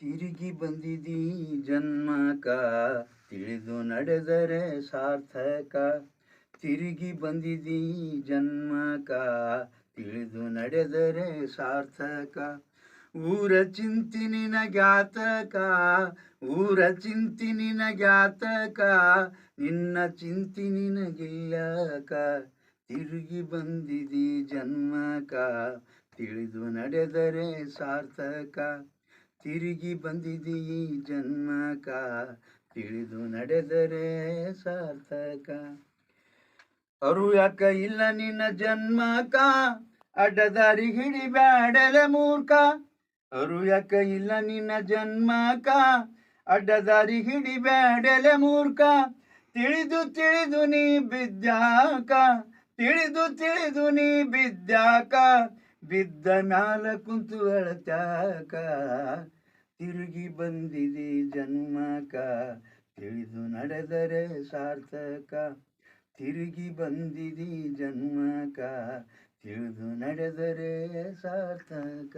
ತಿರುಗಿ ಬಂದಿದೀ ಜನ್ಮಕ. ತಿಳಿದು ನಡೆದರೆ ಸಾರ್ಥಕ. ತಿರುಗಿ ಬಂದಿದೀ ಜನ್ಮಕ. ತಿಳಿದು ನಡೆದರೆ ಸಾರ್ಥಕ. ಊರ ಚಿಂತಿನ ಜ್ಞಾತಕ ಊರ ಚಿಂತಿನ ಜ್ಞಾತಕ ನಿನ್ನ ಚಿಂತಿನಿನಗಿಲ್ಲಕ ತಿರುಗಿ ಬಂದಿದೀ ಜನ್ಮಕ. ತಿಳಿದು ನಡೆದರೆ ಸಾರ್ಥಕ. ತಿರುಗಿ ಬಂದಿದಿ ಜನ್ಮಕ. ತಿಳಿದು ನಡೆದರೆ ಸಾರ್ಥಕ. ಅರು ಯಾಕ ಇಲ್ಲ ನಿನ್ನ ಜನ್ಮಕ. ಅಡ್ಡದಾರಿ ಹಿಡಿಬ್ಯಾಡಲೆ ಮೂರ್ಖ. ಅರು ಯಾಕ ಇಲ್ಲ ನಿನ್ನ ಜನ್ಮಕ. ಅಡ್ಡದಾರಿ ಹಿಡಿಬ್ಯಾಡಲೆ ಮೂರ್ಖ. ತಿಳಿದು ತಿಳಿದು ನೀ ಬಿದ್ಯಾಕ ತಿಳಿದು ತಿಳಿದು ನೀ ಬಿದ್ಯಾಕ ಬಿದ್ದ ಮ್ಯಾಲ ಕುಂತು ಅಳತಾಕ, ತಿರುಗಿ ಬಂದಿದೆ ಜನ್ಮಕ, ತಿಳಿದು ನಡೆದರೆ ಸಾರ್ಥಕ. ತಿರುಗಿ ಬಂದಿದೆ ಜನ್ಮಕ, ತಿಳಿದು ನಡೆದರೆ ಸಾರ್ಥಕ.